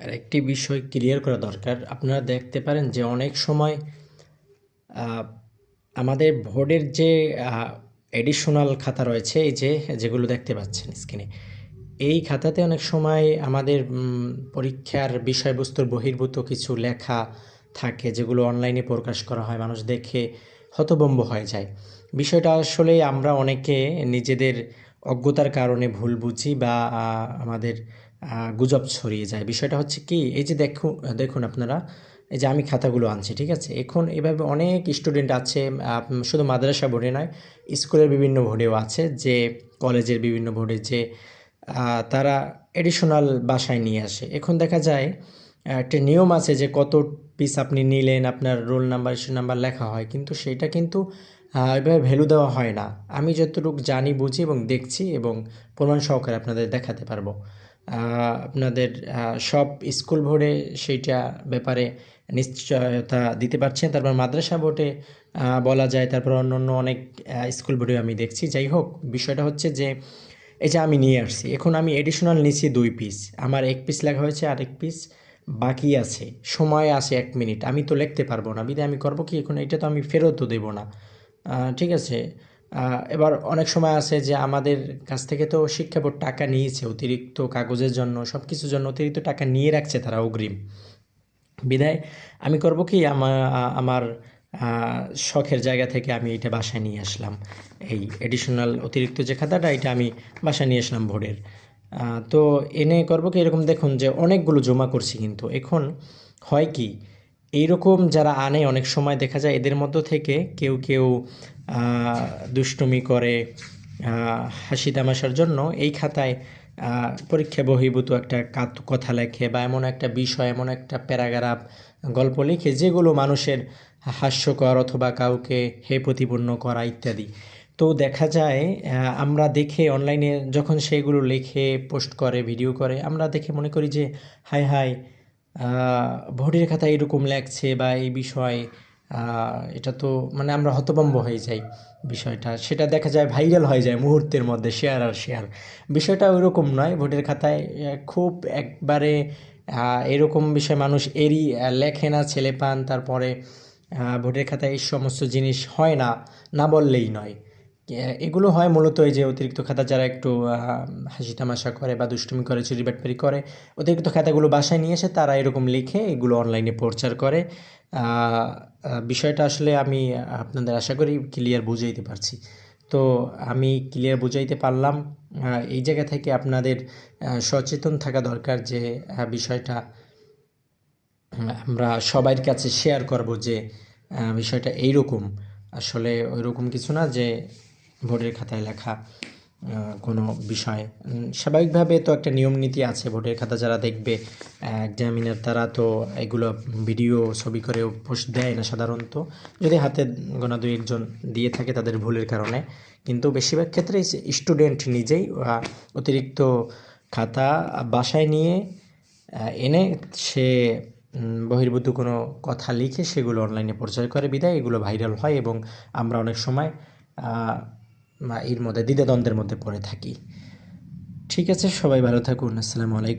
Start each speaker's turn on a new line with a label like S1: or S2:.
S1: আর একটি বিষয় ক্লিয়ার করা দরকার। আপনারা দেখতে পারেন যে অনেক সময় আমাদের বোর্ডের যে এডিশনাল খাতা রয়েছে, এই যে, যেগুলো দেখতে পাচ্ছেন স্ক্রিনে এই খাতাতে অনেক সময় আমাদের পরীক্ষার বিষয়বস্তুর বহির্ভূত কিছু লেখা থাকে, যেগুলো অনলাইনে প্রকাশ করা হয়, মানুষ দেখে হতভম্ব হয়ে যায়। বিষয়টা আসলে আমরা অনেকে নিজেদের অজ্ঞতার কারণে ভুল বুঝি বা আমাদের গুজব ছড়িয়ে যায়। বিষয়টা হচ্ছে কি, এই যে দেখুন দেখুন আপনারা, এই যে আমি খাতাগুলো আনছি, ঠিক আছে? এখন এভাবে অনেক স্টুডেন্ট আছে শুধু মাদ্রাসা বোর্ডে নয়, স্কুলের বিভিন্ন বোর্ডেও আছে যে, কলেজের বিভিন্ন বোর্ডে যে তারা এডিশনাল বাসায় নিয়ে আসে। এখন দেখা যায়, একটা নিয়ম আছে যে কত পিস আপনি নিলেন, আপনার রোল নাম্বার ইস্যু নাম্বার লেখা হয়, কিন্তু সেটা কিন্তু এভাবে ভ্যালু দেওয়া হয় না। আমি যতটুকু জানি, বুঝি এবং দেখছি এবং প্রমাণ সহকারে আপনাদের দেখাতে পারব। আপনাদের সব স্কুল বোর্ডে সেইটা ব্যাপারে নিশ্চয়তা দিতে পারছেন। তারপর মাদ্রাসা বোর্ডে বলা যায়, তারপর অন্য অন্য অনেক স্কুল বোর্ডে আমি দেখছি। যাই হোক, বিষয়টা হচ্ছে যে, এই যে আমি নিয়ে আসছি, এখন আমি এডিশনাল নিচ্ছি দুই পিস আমার এক পিস লেখা হয়েছে আর এক পিস বাকি আছে। সময় আছে এক মিনিট আমি তো লিখতে পারব না। বিধে আমি করব কি? এখন এটা তো আমি ফেরতও দেবো না। ঠিক আছে। এবার অনেক সময় আছে যে আমাদের কাছ থেকে তো শিক্ষা বোর্ড টাকা নিয়েছে অতিরিক্ত কাগজের জন্য সব কিছুর জন্য অতিরিক্ত টাকা নিয়ে রাখছে তারা অগ্রিম। বিদায়, আমি করব কি? আমার শখের জায়গা থেকে আমি এটা বাসায় নিয়ে আসলাম। এই এডিশনাল অতিরিক্ত যে খাতাটা, এটা আমি বাসায় নিয়ে আসলাম ভোরের তো এনে করব কি? এরকম দেখুন যে অনেকগুলো জমা করছি কিন্তু। এখন হয় কি? এইরকম যারা আনে, অনেক সময় দেখা যায় এদের মধ্য থেকে কেউ কেউ দুষ্টুমি করে হাসি তামাশার জন্য এই খাতায় পরীক্ষা বহির্ভূত একটা কথা লেখে বা এমন একটা বিষয়, এমন একটা প্যারাগ্রাফ, গল্প লিখে যেগুলো মানুষের হাস্যকর অথবা কাউকে হে প্রতিপন্ন করা ইত্যাদি। তো দেখা যায় আমরা দেখে অনলাইনে যখন সেগুলো লিখে, পোস্ট করে, ভিডিও করে, আমরা দেখে মনে করি যে হাই হাই ভোটের খাতায় এরকম লেখছে বা এই বিষয় এটা তো মানে আমরা হতভম্ব হয়ে যাই বিষয়টা। সেটা দেখা যায় ভাইরাল হয়ে যায় মুহূর্তের মধ্যে শেয়ার আর শেয়ার বিষয়টা ওইরকম নয়, ভোটের খাতায় খুব একবারে এরকম বিষয় মানুষ এরই লেখে না, ছেলে পান, তারপরে ভোটের খাতায় এই সমস্ত জিনিস হয় না না বললেই নয়। এগুলো হয় মূলত এই যে অতিরিক্ত খাতা যারা একটু হাসি তামাশা করে বা দুষ্টুমি করে চুরি বাটপারি করে, অতিরিক্ত খাতাগুলো বাসায় নিয়ে এসে তারা এরকম লিখে এগুলো অনলাইনে প্রচার করে। বিষয়টা আসলে আমি আপনাদের আশা করি ক্লিয়ার বুঝাইতে পারছি। তো আমি ক্লিয়ার বুঝাইতে পারলাম এই জায়গা থেকে আপনাদের সচেতন থাকা দরকার যে বিষয়টা আমরা সবার কাছে শেয়ার করব যে বিষয়টা এইরকম। আসলে ওইরকম কিছু না যে ভোটের খাতায় লেখা কোনো বিষয়। স্বাভাবিকভাবে তো একটা নিয়ম নীতি আছে ভোটের খাতা যারা দেখবে, এক্সামিনার তারা তো এগুলো ভিডিও, ছবি করে পোস্ট দেয় না সাধারণত। যদি হাতে গোনা দুই একজন দিয়ে থাকে তাদের ভুলের কারণে। কিন্তু বেশিরভাগ ক্ষেত্রে স্টুডেন্ট নিজেই অতিরিক্ত খাতা বাসায় নিয়ে এনে সে বহির্ভূত কোনো কথা লিখে সেগুলো অনলাইনে প্রচার করে বিদায়। এগুলো ভাইরাল হয় এবং আমরা অনেক সময় আহ, এর মধ্যে দ্বিধাদ্বন্দ্বের মধ্যে পড়ে থাকি। ঠিক আছে সবাই ভালো থাকুন আসসালামু আলাইকুম।